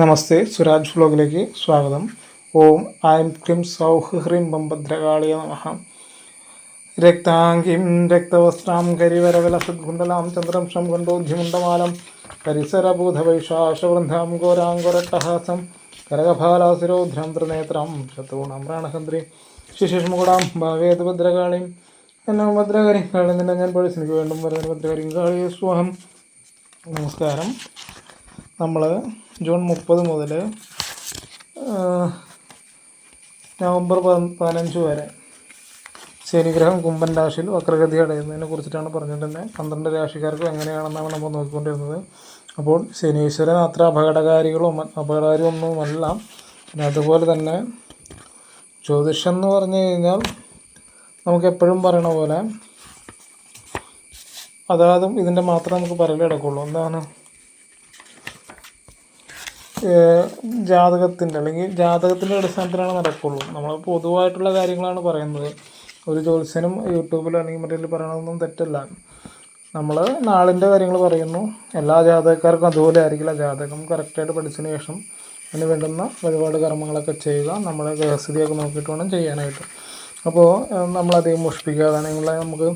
നമസ്തേ സുരാജ് വ്ലോഗിലേക്ക് സ്വാഗതം. ഓം ഐം ക്ലിം സൗഹ് ഹ്രീം ബം ഭദ്രകാളിയ നമഃ. രക്താംഗിം രക്തവസ്ത്രാം കരിവരവിലസദ്കുണ്ടലാം ചന്ദ്രം ഷം കൊണ്ടോദ്യമുണ്ടമാലം പരിസരഭൂതവൈശാശവൃന്ധാം ഘോരാങ്കുരട്ടഹാസം കരകഭാലാസുരോധ്രം ത്രിനേത്രം ശത്രുണാം പ്രാണഹന്ത്രി ശിശിഷ്മുകുടാം ഭാവേത് ഭദ്രകാളിയും എന്നെ കാളി നിന്നെ ഞാൻ പഠിച്ചെനിക്ക് വേണ്ടും വരുന്ന ഭദ്രകാരി കാളിയെ സ്വാഹം. നമസ്കാരം. നമ്മൾ ജൂൺ മുപ്പത് മുതൽ നവംബർ പതി- പതിനഞ്ച് വരെ ശനിഗ്രഹം കുംഭൻ രാശിയിൽ വക്രഗതി അടയുന്നതിനെ കുറിച്ചിട്ടാണ് പറഞ്ഞിട്ടുള്ളത് പന്ത്രണ്ട് രാശിക്കാർക്കും എങ്ങനെയാണെന്നാണ് നമ്മൾ നോക്കിക്കൊണ്ടിരുന്നത്. അപ്പോൾ ശനീശ്വരൻ അത്ര അപകടകാരികളും അപകടകാരിയൊന്നുമല്ല പിന്നെ അതുപോലെ തന്നെ ജ്യോതിഷം എന്ന് പറഞ്ഞു കഴിഞ്ഞാൽ നമുക്ക് എപ്പോഴും പറയണ പോലെ അതാതും ഇതിന്റെ മാത്രമേ നമുക്ക് പറയലേ കിടക്കുള്ളൂ എന്താണ്? ജാതകത്തിന്റെ അല്ലെങ്കിൽ ജാതകത്തിന്റെ അടിസ്ഥാനത്തിലാണ് നടക്കുള്ളൂ. നമ്മൾ പൊതുവായിട്ടുള്ള കാര്യങ്ങളാണ് പറയുന്നത്. ഒരു ജ്യോത്സ്യനും യൂട്യൂബിലോ അല്ലെങ്കിൽ മറ്റേ പറയണതൊന്നും തെറ്റല്ല. നമ്മൾ നാളിന്റെ കാര്യങ്ങൾ പറയുന്നു. എല്ലാ ജാതകക്കാർക്കും അതുപോലെ ആയിരിക്കില്ല. ജാതകം കറക്റ്റായിട്ട് പഠിച്ചതിന് ശേഷം അതിന് വേണ്ടുന്ന വഴിപാട് കർമ്മങ്ങളൊക്കെ ചെയ്യുക. നമ്മളെ ഗ്രഹസ്ഥിതിയൊക്കെ നോക്കിയിട്ട് വേണം ചെയ്യാനായിട്ട്. അപ്പോൾ നമ്മളധികം മുഷിപ്പിക്കാതെ നിങ്ങളെ നമുക്ക്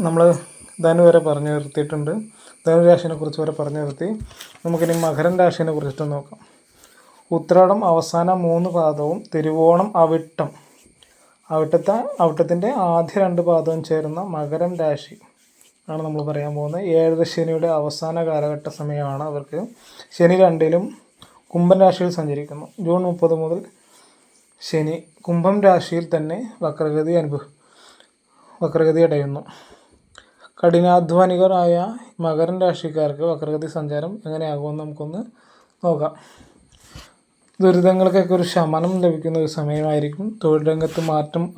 നമ്മൾ ധനു വരെ പറഞ്ഞു നിർത്തിയിട്ടുണ്ട്. ധനു രാശിനെ കുറിച്ച് വരെ പറഞ്ഞു നിർത്തി. നമുക്കിനി മകരൻ രാശിനെ കുറിച്ചിട്ട് നോക്കാം. ഉത്രാടം അവസാന മൂന്ന് പാദവും തിരുവോണം അവിട്ടം. അവിട്ടത്തെ അവിട്ടത്തിന്റെ ആദ്യ രണ്ട് പാദവും ചേരുന്ന മകരം രാശി ആണ് നമ്മൾ പറയാൻ പോകുന്നത്. ഏഴര ശനിയുടെ അവസാന കാലഘട്ട സമയമാണ് അവർക്ക്. ശനി രണ്ടിലും കുംഭൻ രാശിയിൽ സഞ്ചരിക്കുന്നു. ജൂൺ മുപ്പത് മുതൽ ശനി കുംഭം രാശിയിൽ തന്നെ വക്രഗതി അനുഭവ വക്രഗതി അടയുന്നു. കഠിനാധ്വാനികരായ മകരൻ രാശിക്കാർക്ക് വക്രഗതി സഞ്ചാരം എങ്ങനെയാകുമെന്ന് നമുക്കൊന്ന് നോക്കാം. ദുരിതങ്ങൾക്കൊക്കെ ഒരു ശമനം ലഭിക്കുന്ന ഒരു സമയമായിരിക്കും. തൊഴിൽ രംഗത്ത് മാറ്റം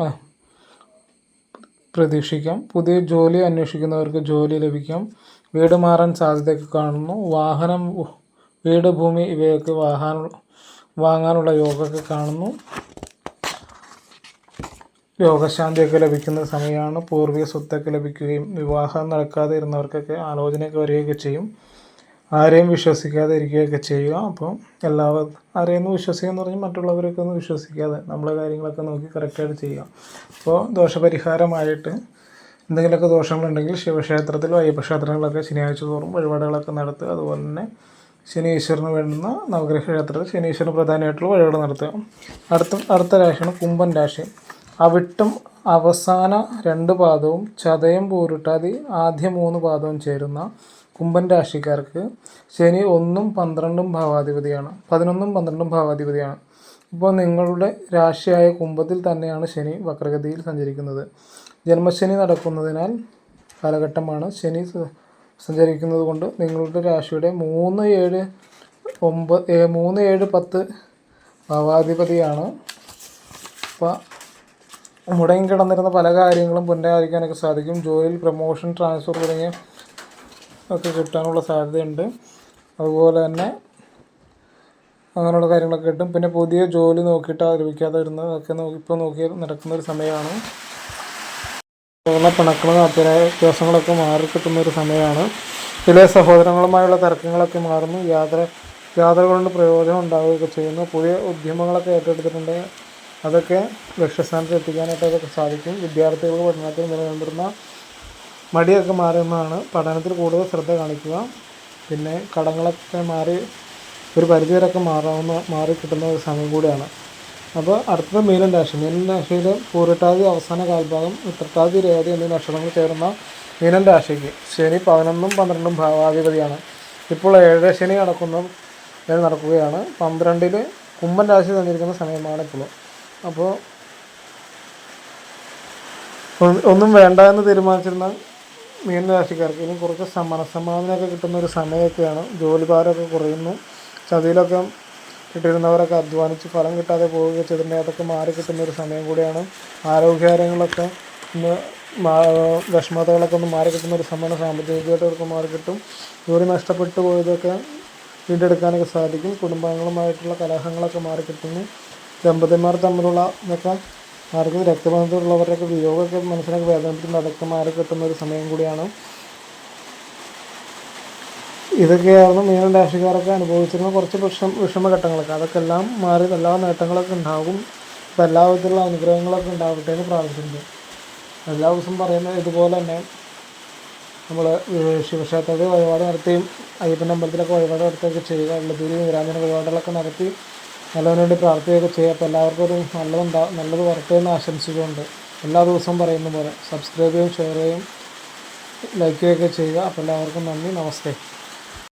പ്രതീക്ഷിക്കാം. പുതിയ ജോലി അന്വേഷിക്കുന്നവർക്ക് ജോലി ലഭിക്കാം. വീട് മാറാൻ സാധ്യതയൊക്കെ കാണുന്നു. വാഹനം വീട് ഭൂമി ഇവയൊക്കെ വാഹന വാങ്ങാനുള്ള യോഗമൊക്കെ കാണുന്നു. രോഗശാന്തിയൊക്കെ ലഭിക്കുന്ന സമയമാണ് പൂർവിക സ്വത്തൊക്കെ ലഭിക്കുകയും വിവാഹം നടക്കാതെ ഇരുന്നവർക്കൊക്കെ ആലോചനയൊക്കെ വരികയൊക്കെ ചെയ്യും. ആരെയും വിശ്വസിക്കാതെ ഇരിക്കുകയൊക്കെ ചെയ്യുക. അപ്പം എല്ലാവരും ആരെയൊന്നും വിശ്വസിക്കുക എന്ന് പറഞ്ഞാൽ മറ്റുള്ളവരൊക്കെ ഒന്ന് വിശ്വസിക്കാതെ നമ്മളെ കാര്യങ്ങളൊക്കെ നോക്കി കറക്റ്റായിട്ട് ചെയ്യുക. അപ്പോൾ ദോഷപരിഹാരമായിട്ട് എന്തെങ്കിലുമൊക്കെ ദോഷങ്ങളുണ്ടെങ്കിൽ ശിവക്ഷേത്രത്തിൽ അയ്യപ്പ ക്ഷേത്രങ്ങളിലൊക്കെ ശനിയാഴ്ച തോറും വഴിപാടുകളൊക്കെ നടത്തുക. അതുപോലെ തന്നെ ശനീശ്വരന് വേണ്ടുന്ന നവഗ്രഹ ക്ഷേത്രത്തിൽ ശനീശ്വരന് പ്രധാനമായിട്ടുള്ള വഴിപാട് നടത്തുക. അടുത്ത അടുത്ത രാശിയാണ് കുംഭൻ രാശി. അവിട്ടം അവസാന രണ്ട് പാദവും ചതയം പൂരിട്ടാതി ആദ്യ മൂന്ന് പാദവും ചേരുന്ന കുംഭൻ രാശിക്കാർക്ക് ശനി ഒന്നും പന്ത്രണ്ടും ഭാവാധിപതിയാണ് പതിനൊന്നും പന്ത്രണ്ടും ഭാവാധിപതിയാണ്. ഇപ്പോൾ നിങ്ങളുടെ രാശിയായ കുംഭത്തിൽ തന്നെയാണ് ശനി വക്രഗതിയിൽ സഞ്ചരിക്കുന്നത്. ജന്മശനി നടക്കുന്നതിനാൽ കാലഘട്ടമാണ് ശനി സഞ്ചരിക്കുന്നത് കൊണ്ട് നിങ്ങളുടെ രാശിയുടെ മൂന്ന് ഏഴ് ഒമ്പത് മൂന്ന് ഏഴ് പത്ത് ഭാവാധിപതിയാണ്. അപ്പോൾ മുടങ്ങി കിടന്നിരുന്ന പല കാര്യങ്ങളും പുനരാരംഭിക്കാനൊക്കെ സാധിക്കും. ജോലിയിൽ പ്രൊമോഷൻ ട്രാൻസ്ഫർ തുടങ്ങിയ ഒക്കെ കിട്ടാനുള്ള സാധ്യതയുണ്ട്. അതുപോലെ തന്നെ അങ്ങനെയുള്ള കാര്യങ്ങളൊക്കെ കിട്ടും. പിന്നെ പുതിയ ജോലി നോക്കിയിട്ട് ലഭിക്കാതെ വരുന്നതൊക്കെ നോക്കി ഇപ്പോൾ നോക്കി നടക്കുന്ന ഒരു സമയമാണ്. ഉള്ള പിണക്കളും അത്തരം വ്യത്യാസങ്ങളൊക്കെ മാറി കിട്ടുന്ന ഒരു സമയമാണ്. ചില സഹോദരങ്ങളുമായുള്ള തർക്കങ്ങളൊക്കെ മാറുന്നു. യാത്ര യാത്ര കൊണ്ട് പ്രയോജനം ഉണ്ടാവുകയൊക്കെ ചെയ്യുന്നു. പുതിയ ഉദ്യമങ്ങളൊക്കെ ഏറ്റെടുത്തിട്ടുണ്ട്. അതൊക്കെ ലക്ഷ്യസ്ഥാനത്ത് എത്തിക്കാനായിട്ട് അതൊക്കെ സാധിക്കും. വിദ്യാർത്ഥികൾ പഠനത്തിൽ നിലനിന്നിരുന്ന മടിയൊക്കെ മാറുന്നതാണ് പഠനത്തിൽ കൂടുതൽ ശ്രദ്ധ കാണിക്കുക. പിന്നെ കടങ്ങളൊക്കെ മാറി ഒരു പരിധിവരെയൊക്കെ മാറാവുന്ന മാറി കിട്ടുന്ന ഒരു സമയം കൂടിയാണ്. അപ്പോൾ അടുത്തത് മീനൻ രാശി. മീനൻ രാശിയിൽ പൂരിട്ടാതി അവസാന കാൽഭാഗം ഉത്രട്ടാതി രേവതി എന്നീ നക്ഷത്രങ്ങൾ ചേർന്ന മീനൻ രാശിക്ക് ശനി പതിനൊന്നും പന്ത്രണ്ടും ഭാവാധിപതിയാണ്. ഇപ്പോൾ ഏഴര ശനി നടക്കുന്ന നടക്കുകയാണ്. പന്ത്രണ്ടിൽ കുംഭൻ രാശി തന്നിരിക്കുന്ന സമയമാണ് ഇപ്പോൾ അപ്പോൾ ഒന്നും വേണ്ട എന്ന് തീരുമാനിച്ചിരുന്ന മീനരാശിക്കാർക്ക് ഇനി കുറച്ച് മനസ്സമാധാനമൊക്കെ കിട്ടുന്ന ഒരു സമയമൊക്കെയാണ്. ജോലിഭാരമൊക്കെ കുറയുന്നു. ചതിയിലൊക്കെ കിട്ടിയിരുന്നവരൊക്കെ അധ്വാനിച്ച് ഫലം കിട്ടാതെ പോവുക ചെയ്തിട്ടുണ്ടെങ്കിൽ അതൊക്കെ മാറി കിട്ടുന്ന ഒരു സമയം കൂടിയാണ്. ആരോഗ്യകാര്യങ്ങളൊക്കെ ഒന്ന് വിഷമതകളൊക്കെ ഒന്ന് മാറി കിട്ടുന്ന ഒരു സമയമാണ്. സാമ്പത്തികമായിട്ടൊക്കെ മാറി കിട്ടും. ജോലി നഷ്ടപ്പെട്ടു പോയതൊക്കെ വീണ്ടെടുക്കാനൊക്കെ സാധിക്കും. കുടുംബാംഗങ്ങളുമായിട്ടുള്ള കലഹങ്ങളൊക്കെ മാറി കിട്ടുന്നു. ദമ്പതിമാർ തമ്മിലുള്ള ഇതൊക്കെ അവർക്ക് രക്തബന്ധത്തിലുള്ളവരുടെയൊക്കെ വിയോഗമൊക്കെ മനസ്സിനൊക്കെ വേദനിപ്പിക്കുന്ന അതൊക്കെ മാറി കിട്ടുന്ന ഒരു സമയം കൂടിയാണ്. ഇതൊക്കെയായിരുന്നു മീനം രാശിക്കാരൊക്കെ അനുഭവിച്ചിരുന്ന കുറച്ച് വിഷം വിഷമഘട്ടങ്ങളൊക്കെ. അതൊക്കെ എല്ലാം മാറി എല്ലാ നേട്ടങ്ങളൊക്കെ ഉണ്ടാകും. അപ്പോൾ എല്ലാ വിധത്തിലുള്ള അനുഗ്രഹങ്ങളൊക്കെ ഉണ്ടാവട്ടെ എന്ന് പ്രാർത്ഥിക്കുന്നു. എല്ലാ ദിവസവും പറയുന്ന ഇതുപോലെ തന്നെ. നമ്മൾ ശിവക്ഷേത്രത്തിൽ വഴിപാട് നടത്തുകയും അയ്യപ്പൻ അമ്പലത്തിലൊക്കെ വഴിപാട് നടത്തുകയൊക്കെ ചെയ്യുക. വെള്ളത്തൂരി വീരാജന വഴിപാടുകളൊക്കെ നടത്തി നല്ലതിനു വേണ്ടി പ്രാർത്ഥിക്കുകയൊക്കെ ചെയ്യുക അപ്പോൾ എല്ലാവർക്കും ഒരു നല്ലതുണ്ടാ നല്ലത് വരട്ടെ എന്ന് ആശംസിച്ചുകൊണ്ട് എല്ലാ ദിവസവും പറയുന്ന പോലെ സബ്സ്ക്രൈബ് ചെയ്യുകയും ഷെയർ ചെയ്യുകയും ലൈക്ക് ചെയ്യുകയൊക്കെ ചെയ്യുക. അപ്പോൾ എല്ലാവർക്കും നന്ദി. നമസ്തേ.